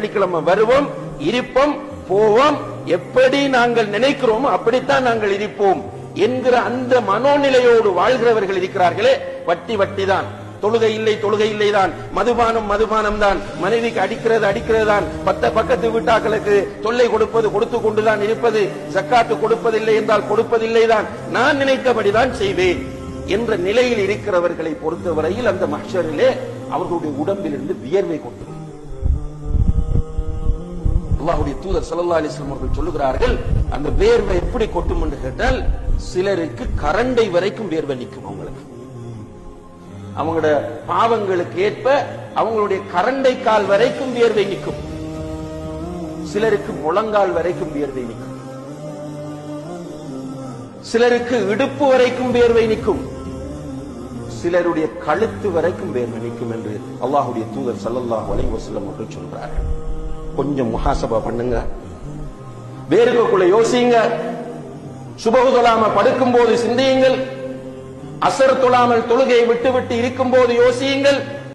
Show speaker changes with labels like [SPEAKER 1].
[SPEAKER 1] வெள்ளிக்கிழமை வருவோம் இருப்போம் போவோம். எப்படி நாங்கள் நினைக்கிறோமோ அப்படித்தான் நாங்கள் இருப்போம் என்கிற அந்த மனோநிலையோடு வாழ்கிறவர்கள் இருக்கிறார்களே. வட்டி வட்டி தான் தொழுகை இல்லை தொழுகை இல்லை தான் மதுபானம் மதுபானம் தான் மனைவிக்கு அடிக்கிறது அடிக்கிறது தான் பத்த பக்கத்து வீட்டாக்களுக்கு தொல்லை கொடுப்பது கொடுத்து கொண்டுதான் இருப்பது. சக்காத்து கொடுப்பதில்லை என்றால் கொடுப்பதில்லை தான் நான் நினைத்தபடிதான் செய்வேன் என்ற நிலையில் இருக்கிறவர்களை பொறுத்தவரையில் அந்த மஹ்ஷரிலே அவர்களுடைய உடம்பிலிருந்து வியர்வை கொண்டு அல்லாஹுடைய தூதர் சல்லா அலைஹி அவர்கள் சொல்லுகிறார்கள் அந்த வேர்வை எப்படி கொட்டும் என்று கேட்டால் சிலருக்கு கரண்டை வரைக்கும் வேர்வை நிற்கும் அவங்களுக்கு. அவங்களோட பாவங்களுக்கு ஏற்ப அவங்களுடைய கரண்டை கால் வரைக்கும் வியர்வை நிற்கும். சிலருக்கு முழங்கால் வரைக்கும் வியர்வை நிற்கும். சிலருக்கு இடுப்பு வரைக்கும் வேர்வை நிற்கும். சிலருடைய கழுத்து வரைக்கும் வேர்வை நிற்கும் என்று அல்லாஹுடைய தூதர் சல்லல்லாஹ் அலைவசல்லம் அவர்கள் சொல்கிறார்கள். கொஞ்சம் முகாசபா பண்ணுங்க. வேர்வைக்குள்ள யோசிங்க. சுபகு தொழாம படுக்கும் போது சிந்தியுங்கள். அசர் தொழாமல் தொழுகையை விட்டு விட்டு இருக்கும் போது யோசியுங்கள்.